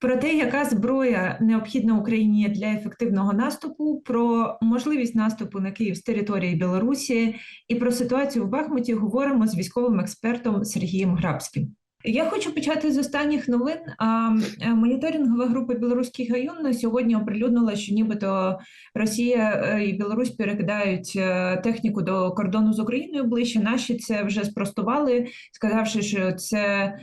про те, яка зброя необхідна Україні для ефективного наступу, про можливість наступу на Київ з території Білорусі і про ситуацію в Бахмуті говоримо з військовим експертом Сергієм Грабським. Я хочу почати з останніх новин. Е, моніторингова група Білоруський гаюн на сьогодні оприлюднила, що нібито Росія е, і Білорусь перекидають е, техніку до кордону з Україною ближче. Наші це вже спростували, сказавши, що це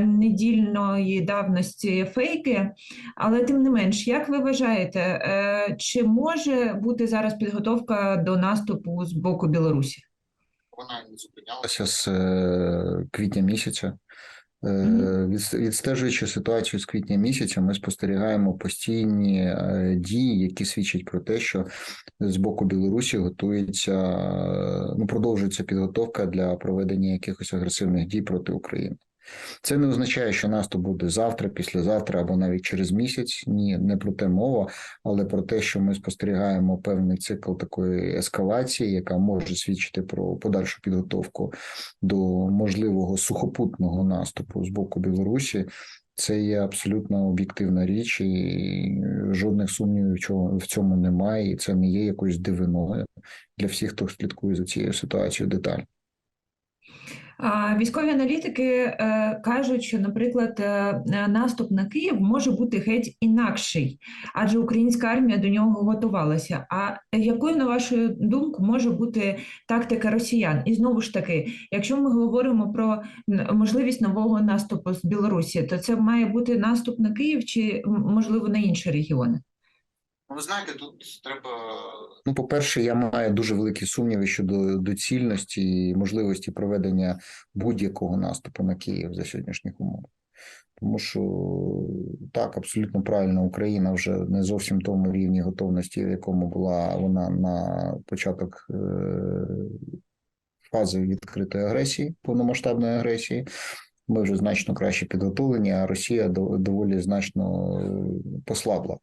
недільної давності фейки. Але тим не менш, як ви вважаєте, чи може бути зараз підготовка до наступу з боку Білорусі? Вона не зупинялася з квітня місяця. Е, Відстежуючи ситуацію з квітня місяця, ми спостерігаємо постійні е, дії, які свідчать про те, що з боку Білорусі готується, е, ну продовжується підготовка для проведення якихось агресивних дій проти України. Це не означає, що наступ буде завтра, післязавтра або навіть через місяць. Ні, не про те мова, але про те, що ми спостерігаємо певний цикл такої ескалації, яка може свідчити про подальшу підготовку до можливого сухопутного наступу з боку Білорусі. Це є абсолютно об'єктивна річ, і жодних сумнівів в цьому немає. І це не є якоюсь дивиною для всіх, хто слідкує за цією ситуацією детально. Військові аналітики е, кажуть, що, наприклад, е, е, наступ на Київ може бути геть інакший, адже українська армія до нього готувалася. А якою, на вашу думку, може бути тактика росіян? І знову ж таки, якщо ми говоримо про можливість нового наступу з Білорусі, то це має бути наступ на Київ чи можливо на інші регіони? Ну, ви знаєте, тут треба. Ну, по-перше, я маю дуже великі сумніви щодо доцільності і можливості проведення будь-якого наступу на Київ за сьогоднішніх умов. Тому що так, абсолютно правильно, Україна вже не зовсім тому рівні готовності, в якому була вона на початок е, фази відкритої агресії, повномасштабної агресії. Ми вже значно краще підготовлені, а Росія до- доволі значно послабла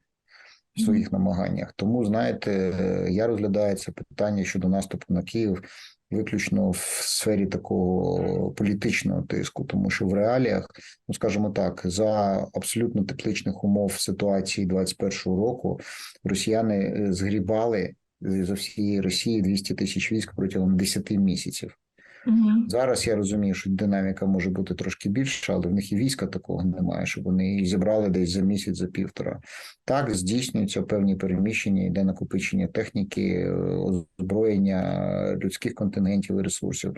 в своїх намаганнях. Тому, знаєте, я розглядаю це питання щодо наступу на Київ виключно в сфері такого політичного тиску, тому що в реаліях, ну скажімо так, за абсолютно тепличних умов ситуації 21-го року росіяни е, згрібали е, з всієї Росії 200 тисяч військ протягом 10 місяців. Зараз я розумію, що динаміка може бути трошки більша, але в них і війська такого немає, щоб вони її зібрали десь за місяць, за півтора. Так здійснюються певні переміщення, йде накопичення техніки, озброєння людських контингентів і ресурсів.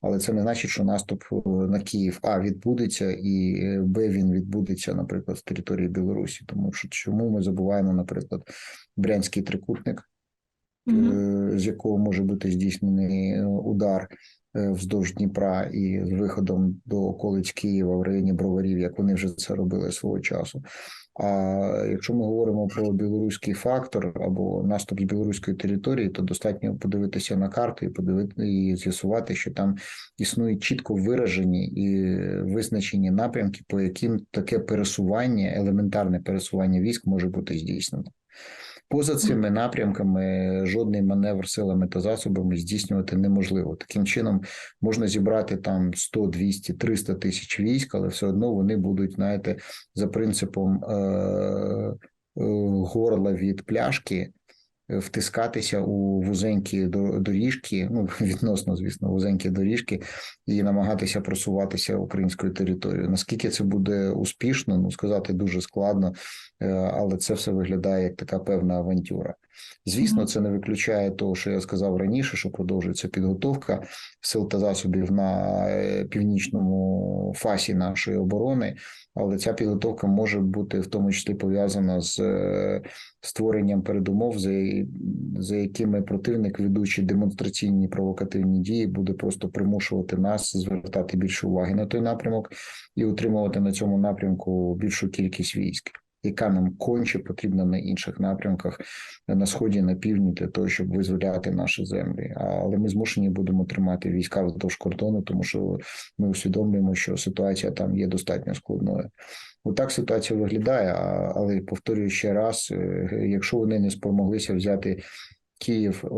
Але це не значить, що наступ е, на Київ а відбудеться, і е, б він відбудеться, наприклад, з території Білорусі. Тому що чому ми забуваємо, наприклад, Брянський трикутник, е, з якого може бути здійснений удар вздовж Дніпра і з виходом до околиць Києва в районі Броварів, як вони вже це робили свого часу. А якщо ми говоримо про білоруський фактор або наступ з білоруської території, то достатньо подивитися на карту і подивити і з'ясувати, що там існують чітко виражені і визначені напрямки, по яким таке пересування, елементарне пересування військ може бути здійснено. Поза цими напрямками жодний маневр силами та засобами здійснювати неможливо. Таким чином можна зібрати там 100, 200, 300 тисяч військ, але все одно вони будуть, знаєте, за принципом е- е- горла від пляшки. Втискатися у вузенькі до- доріжки, ну відносно, звісно, вузенькі доріжки, і намагатися просуватися українською територією. Наскільки це буде успішно, ну сказати дуже складно, е, але це все виглядає як така певна авантюра. Звісно, це не виключає того, що я сказав раніше, що продовжується підготовка сил та засобів на е, північному фасі нашої оборони, але ця підготовка може бути в тому числі пов'язана з е, створенням передумов, за, за якими противник, ведучи демонстраційні провокативні дії, буде просто примушувати нас звертати більше уваги на той напрямок і утримувати на цьому напрямку більшу кількість військ. Яка нам конче потрібна на інших напрямках на сході, на півдні для того, щоб визволяти наші землі. Але ми змушені будемо тримати війська вздовж кордону, тому що ми усвідомлюємо, що ситуація там є достатньо складною. Отак ситуація виглядає. Але повторюю ще раз: е, якщо вони не спромоглися взяти Київ е,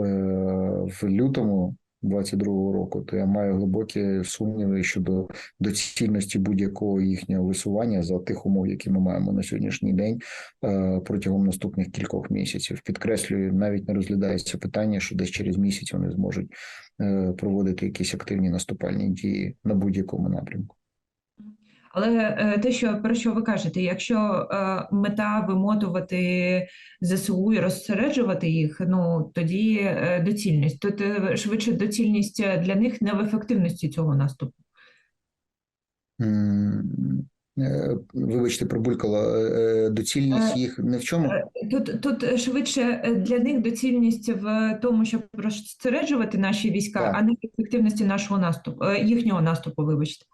в лютому 22-го року, то я маю глибокі сумніви щодо доцільності будь-якого їхнього висування за тих умов, які ми маємо на сьогоднішній день е, протягом наступних кількох місяців. Підкреслюю, навіть не розглядається питання, що десь через місяць вони зможуть е, проводити якісь активні наступальні дії на будь-якому напрямку. Але е, те, що про що ви кажете, якщо е, мета вимотувати ЗСУ і розсереджувати їх, ну тоді е, доцільність. Тут швидше доцільність для них не в ефективності цього наступу. Вибачте, пробулькала доцільність їх не в чому. Тут, тут швидше для них доцільність в тому, щоб розсереджувати наші війська, Так. а не в ефективності нашого наступу, їхнього наступу, вибачте.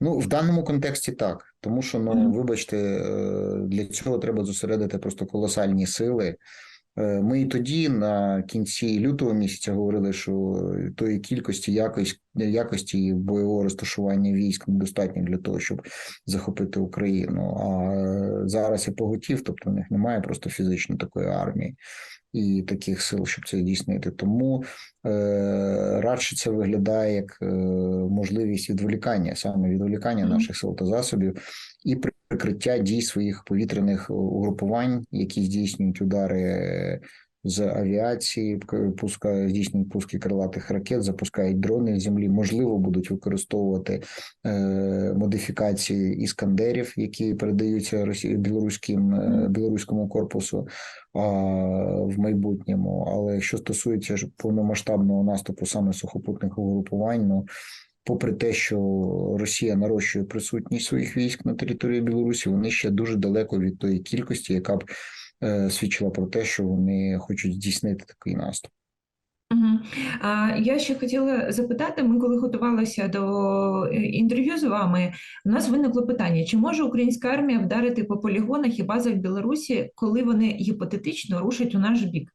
Ну, в даному контексті так, тому що ну, вибачте, е, для цього треба зосередити просто колосальні сили. Е, Ми і тоді на кінці лютого місяця говорили, що тої кількості якості, якості бойового розташування військ недостатньо для того, щоб захопити Україну. А е, зараз я поготів, тобто в них немає просто фізично такої армії і таких сил, щоб це здійснити. Тому е, радше це виглядає як е, можливість відволікання, саме відволікання Мгм. наших сил та засобів і прикриття дій своїх повітряних угрупувань, які здійснюють удари з авіації, к- пуска, здійснюють пуски крилатих ракет, запускають дрони з землі. Можливо, будуть використовувати е, модифікації іскандерів, які передаються Росі... білоруським е, білоруському корпусу а, в майбутньому. Але що стосується повномасштабного наступу саме сухопутних угрупувань, ну попри те, що Росія нарощує присутність своїх військ на території Білорусі, вони ще дуже далеко від тої кількості, яка б е, свідчила про те, що вони хочуть здійснити такий наступ. Я ще хотіла запитати, ми коли готувалися до е, інтерв'ю з вами, у нас виникло питання, чи може українська армія вдарити по полігонах і базах Білорусі, коли вони гіпотетично рушать у наш бік?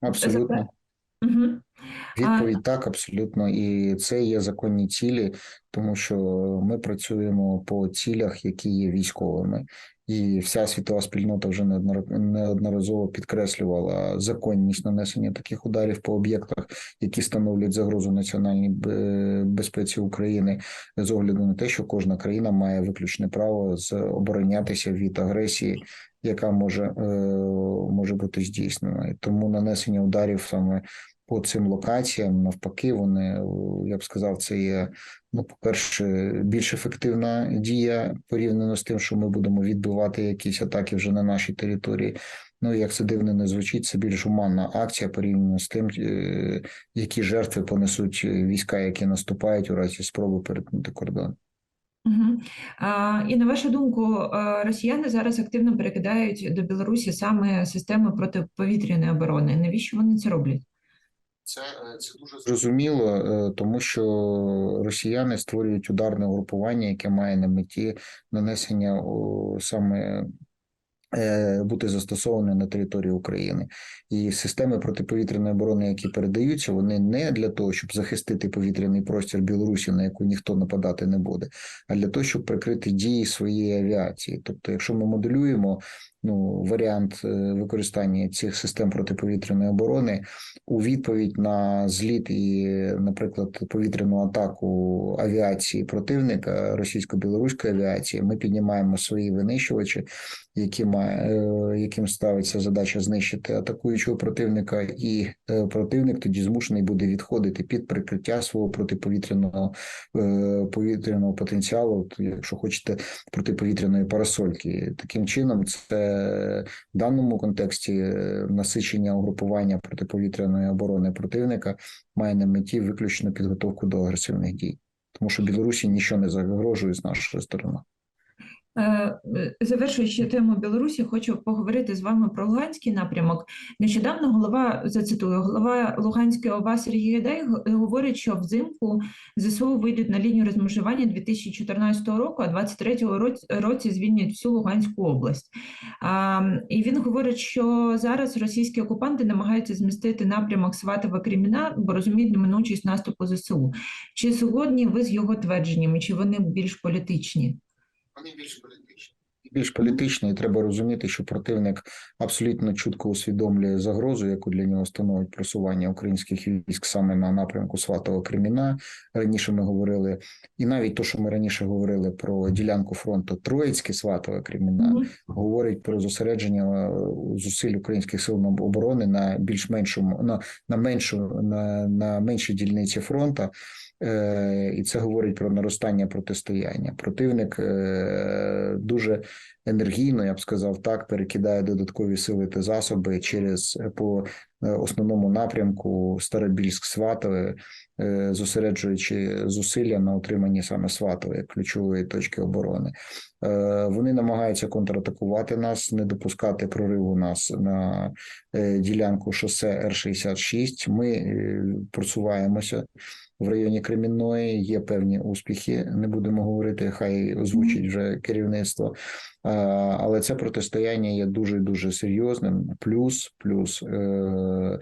Абсолютно. Угу. Відповідь так, абсолютно, і це є законні цілі, тому що ми працюємо по цілях, які є військовими, і вся світова спільнота вже неодноразово підкреслювала законність нанесення таких ударів по об'єктах, які становлять загрозу національній безпеці України, з огляду на те, що кожна країна має виключне право з оборонятися від агресії. Яка може, е, може бути здійснена, і тому нанесення ударів саме по цим локаціям, навпаки, вони я б сказав, це є ну, по-перше, більш ефективна дія порівняно з тим, що ми будемо відбивати якісь атаки вже на нашій території. Ну як це дивно не звучить, це більш гуманна акція порівняно з тим, е, які жертви понесуть війська, які наступають у разі спроби перетнути кордон. І на вашу думку, е, росіяни зараз активно перекидають до Білорусі саме системи протиповітряної оборони. Навіщо вони це роблять? Це, це дуже зрозуміло, е, тому що росіяни створюють ударне групування, яке має на меті нанесення саме е, бути застосовані на території України. І системи протиповітряної оборони, які передаються, вони не для того, щоб захистити повітряний простір Білорусі, на яку ніхто нападати не буде, а для того, щоб прикрити дії своєї авіації. Тобто, якщо ми моделюємо ну, варіант е, використання цих систем протиповітряної оборони у відповідь на зліт і, наприклад, повітряну атаку авіації противника російсько-білоруської авіації, ми піднімаємо свої винищувачі, які має, е, яким ставиться задача знищити атакуючого противника, і е, противник тоді змушений буде відходити під прикриття свого протиповітряного повітряного потенціалу, от, якщо хочете, протиповітряної парасольки. Таким чином, це даному контексті е, насичення угрупування протиповітряної оборони противника має на меті виключно підготовку до агресивних дій, тому що Білорусі нічого не загрожує з нашої сторони. Е, Завершуючи тему Білорусі, хочу поговорити з вами про Луганський напрямок. Нещодавно голова зацитую, голова Луганської ОВА Сергій Гайдай говорить, що взимку ЗСУ вийдуть на лінію розмежування 2014 року, а 2023 році, звільнять всю Луганську область. І він говорить, що зараз російські окупанти намагаються змістити напрямок Сватова Креміна, бо розуміють неминучість наступу ЗСУ. Чи згодні ви з його твердженнями, чи вони більш політичні? Вони більш політичні. більш політичний, і треба розуміти, що противник абсолютно чітко усвідомлює загрозу, яку для нього становить просування українських військ саме на напрямку Сватого Креміна. Раніше ми говорили, і навіть то, що ми раніше говорили про ділянку фронту Троїцьке Сватове Креміна, Мгм. говорить про зосередження е, зусиль українських сил оборони на більш меншому на, на меншу на, на меншій дільниці фронту. Е, і це говорить про наростання протистояння. Противник е, дуже енергійно, я б сказав, так перекидає додаткові сили та засоби через по е, основному напрямку Старобільськ Сватове, зосереджуючи зусилля на утриманні саме Сватове як ключової точки оборони. Вони намагаються контратакувати нас, не допускати прориву нас на ділянку шосе Р-66. Ми е, просуваємося в районі Кремінної. Є певні успіхи. Не будемо говорити, хай озвучить вже керівництво. Але це протистояння є дуже дуже серйозним. Плюс, плюс е,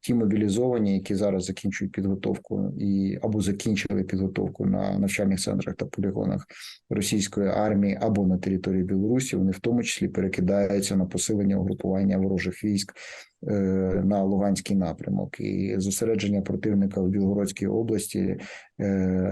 ті мобілізовані, які зараз закінчують підготовку і або закінчили підготовку на навчальних центрах та полігонах російської армії або на території Білорусі, вони в тому числі перекидаються на посилення угрупування ворожих військ на Луганський напрямок і зосередження противника в Білгородській області е,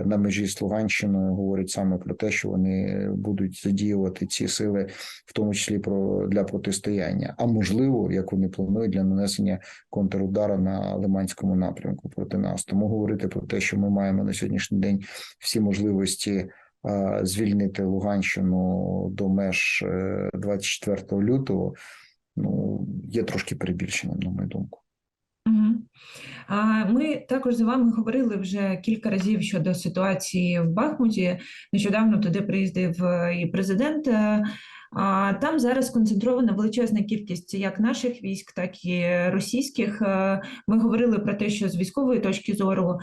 на межі з Луганщиною говорить саме про те, що вони будуть задіювати ці сили, в тому числі про для протистояння. А можливо, як вони планують для нанесення контрудара на Лиманському напрямку проти нас. Тому говорити про те, що ми маємо на сьогоднішній день всі можливості. Звільнити Луганщину до меж е, 24 лютого, ну є трошки перебільшенням, на мою думку. Ми також з вами говорили вже кілька разів щодо ситуації в Бахмуті. Нещодавно туди приїздив е, і президент. е, там зараз концентрована величезна кількість як наших військ, так і російських. Е, Ми говорили про те, що з військової точки зору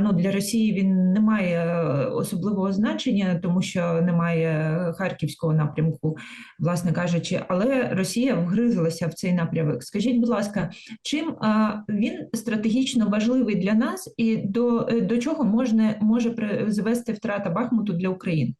ну, для Росії він не має е, особливого значення, тому що немає харківського напрямку, власне кажучи, але Росія вгризлася в цей напрямок. Скажіть, будь ласка, чим він стратегічно важливий для нас і до, е, до чого можна, може призвести втрата Бахмуту для України?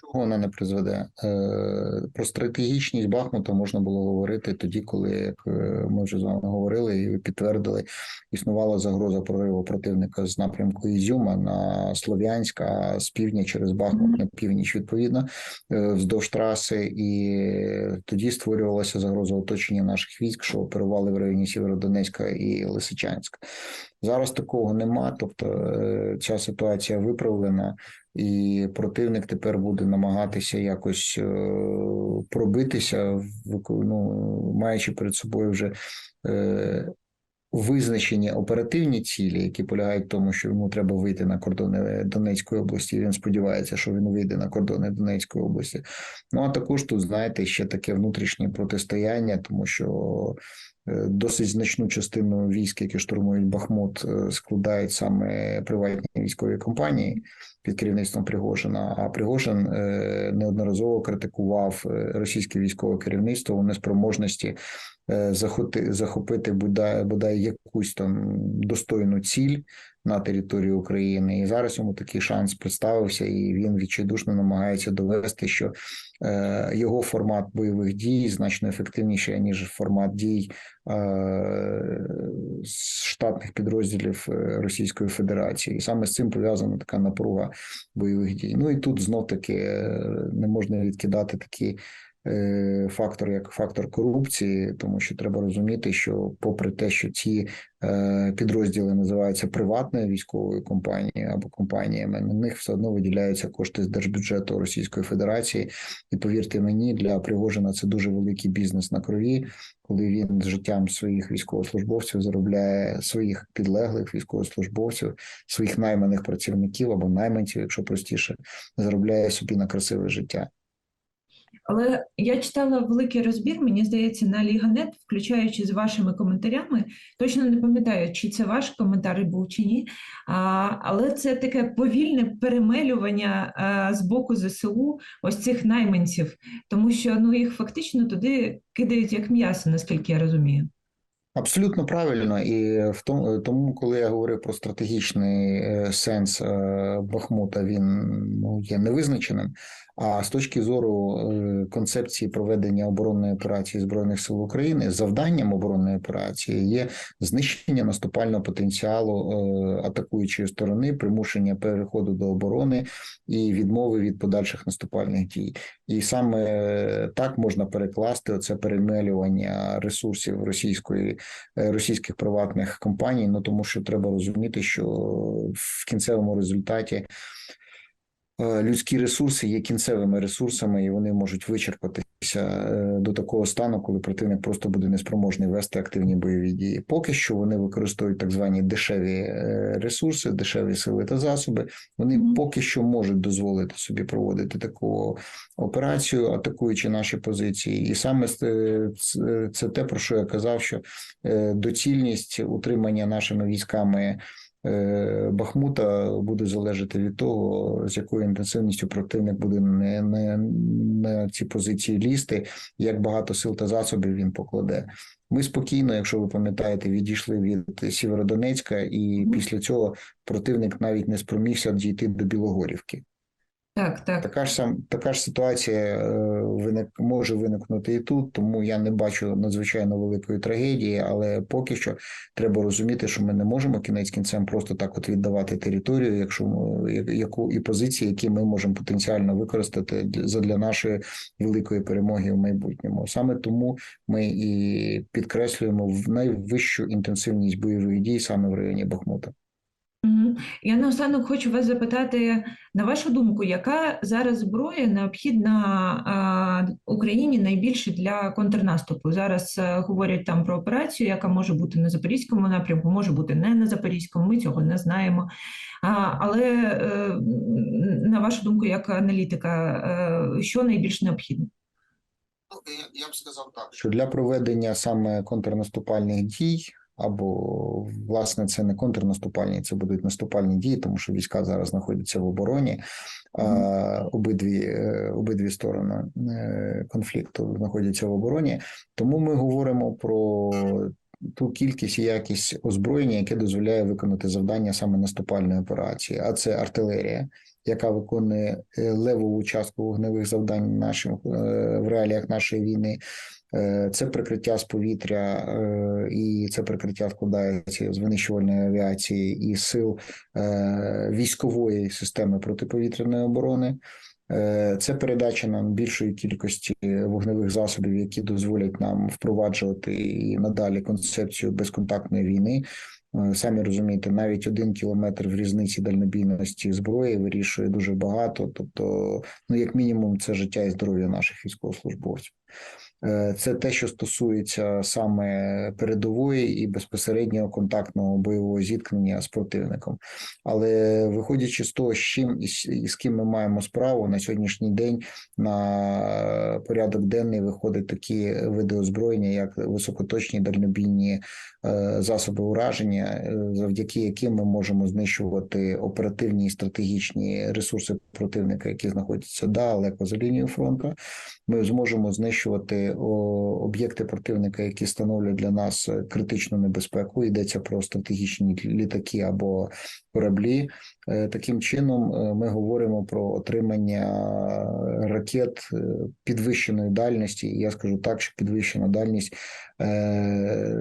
Чого вона не призведе? Е, Про стратегічність Бахмута можна було говорити тоді, коли, як е, ми вже з вами говорили, і підтвердили, існувала загроза прориву противника з напрямку Ізюма на Слов'янськ, а з півдня через Бахмут на північ, відповідно, е, вздовж траси. І тоді створювалася загроза оточення наших військ, що оперували в районі Сєвєродонецька і Лисичанська. Зараз такого нема, тобто ця ситуація виправлена і противник тепер буде намагатися якось е, пробитися, ну, маючи перед собою вже е, визначені оперативні цілі, які полягають в тому, що йому треба вийти на кордони Донецької області. Він сподівається, що він вийде на кордони Донецької області. Ну а також тут, знаєте, ще таке внутрішнє протистояння, тому що е, досить значну частину військ, які штурмують Бахмут, е, складають саме приватні військові компанії під керівництвом Пригожина. А Пригожин е, неодноразово критикував російське військове керівництво у неспроможності е, захоти, захопити бодай, бодай якусь там достойну ціль на території України. І зараз йому такий шанс представився, і він відчайдушно намагається довести, що е, його формат бойових дій значно ефективніший ніж формат дій е, штатних підрозділів е, Російської Федерації, і саме з цим пов'язана така напруга бойових дій. Ну і тут знов таки е, не можна відкидати такі. Е, Фактор як фактор корупції, тому що треба розуміти, що, попри те, що ці е, підрозділи називаються приватною військовою компанією або компаніями, на них все одно виділяються кошти з держбюджету Російської Федерації. І повірте мені, для Пригожина це дуже великий бізнес на крові, коли він з життям своїх військовослужбовців заробляє своїх підлеглих військовослужбовців, своїх найманих працівників або найманців, якщо простіше, заробляє собі на красиве життя. Але я читала великий розбір, мені здається, на Ліганет, включаючи з вашими коментарями. Точно не пам'ятаю, чи це ваш коментар був чи ні. А, але це таке повільне перемелювання а, з боку ЗСУ ось цих найманців, тому що ну їх фактично туди кидають як м'ясо, наскільки я розумію. Абсолютно правильно, і в тому, тому, коли я говорив про стратегічний е, сенс е, Бахмута, він ну, є невизначеним. А з точки зору е, концепції проведення оборонної операції збройних сил України, завданням оборонної операції є знищення наступального потенціалу е, атакуючої сторони, примушення переходу до оборони і відмови від подальших наступальних дій. І саме е, так можна перекласти оце перемелювання ресурсів російської російських приватних компаній. Ну тому що треба розуміти, що в кінцевому результаті людські ресурси є кінцевими ресурсами, і вони можуть вичерпатися е, до такого стану, коли противник просто буде неспроможний вести активні бойові дії. Поки що вони використовують так звані дешеві е, ресурси, дешеві сили та засоби. Вони поки що можуть дозволити собі проводити таку операцію, атакуючи наші позиції, і саме це, те, про що я казав, що е, доцільність утримання нашими військами. Е, Бахмута буде залежати від того, з якою інтенсивністю противник буде не, не, на ці позиції лізти, як багато сил та засобів він покладе. Ми спокійно, якщо ви пам'ятаєте, відійшли від Сєвєродонецька, і після цього противник навіть не спромігся дійти до Білогорівки. Так, так. Така ж сам така ж ситуація е, виник може виникнути і тут, тому я не бачу надзвичайно великої трагедії. Але поки що треба розуміти, що ми не можемо кінець кінцем просто так от віддавати територію, якщо яку і позиції, які ми можемо потенціально використати для нашої великої перемоги в майбутньому. Саме тому ми і підкреслюємо в найвищу інтенсивність бойових дій саме в районі Бахмута. Я наостанок хочу вас запитати, на вашу думку, яка зараз зброя необхідна Україні найбільше для контрнаступу? Зараз е, говорять там про операцію, яка може бути на Запорізькому напрямку, може бути не на Запорізькому, ми цього не знаємо. А, але е, на вашу думку, як аналітика, е, що найбільш необхідно? Ну, я б сказав так, що для проведення саме контрнаступальних дій, або власне це не контрнаступальні, це будуть наступальні дії, тому що війська зараз знаходяться в обороні. А, обидві, е, обидві сторони е, конфлікту знаходяться в обороні. Тому ми говоримо про ту кількість і якість озброєння, яке дозволяє виконати завдання саме наступальної операції, а це артилерія яка виконує е, левову частку вогневих завдань нашим е, в реаліях нашої війни. Е, Це прикриття з повітря, і це прикриття складається з винищувальної авіації і сил військової системи протиповітряної оборони. Це передача нам більшої кількості вогневих засобів, які дозволять нам впроваджувати і надалі концепцію безконтактної війни. Е, Самі розумієте, навіть один кілометр в різниці дальнобійності зброї вирішує дуже багато. Тобто, ну як мінімум, це життя і здоров'я наших військовослужбовців. Е, Це те, що стосується саме передової і безпосереднього контактного бойового зіткнення з противником. Але виходячи з того, з чим і з- ким ми маємо справу на сьогоднішній день на порядок денний виходять такі види озброєння, як високоточні дальнобійні е, засоби ураження, е, завдяки яким ми можемо знищувати оперативні і стратегічні ресурси противника, які знаходяться далеко за лінією фронту. Ми зможемо знищувати о, об'єкти противника, які становлять для нас е, критичну небезпеку. Йдеться про стратегічні літаки або кораблі. Е, Таким чином, е, ми говоримо про отримання ракет е, підвищеної дальності. І я скажу так, що підвищена дальність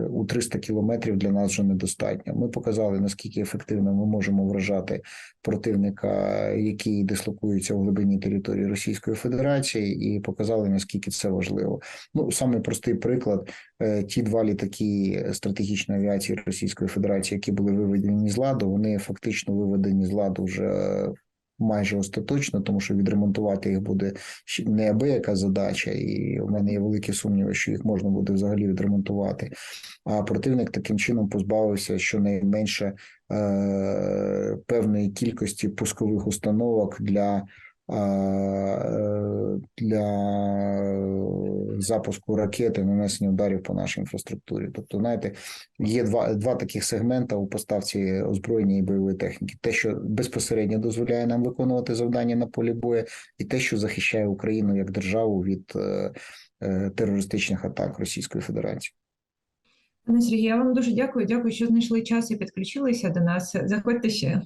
у 300 кілометрів для нас вже недостатньо. Ми показали наскільки ефективно ми можемо вражати противника, який дислокується в глибині території Російської Федерації, і показали наскільки це важливо. Ну саме простий приклад: ті два літаки стратегічної авіації Російської Федерації, які були виведені з ладу, вони фактично виведені з ладу вже. Майже остаточно, тому що відремонтувати їх буде неабияка задача, і у мене є великі сумніви, що їх можна буде взагалі відремонтувати. А противник таким чином позбавився щонайменше е, певної кількості пускових установок для, для запуску ракети, нанесення ударів по нашій інфраструктурі. Тобто, знаєте, є два, два таких сегмента у поставці озброєння і бойової техніки: те, що безпосередньо дозволяє нам виконувати завдання на полі бою, і те, що захищає Україну як державу від е, е, терористичних атак Російської Федерації. Пане Сергію, я вам дуже дякую. Дякую, що знайшли час і підключилися до нас. Заходьте ще.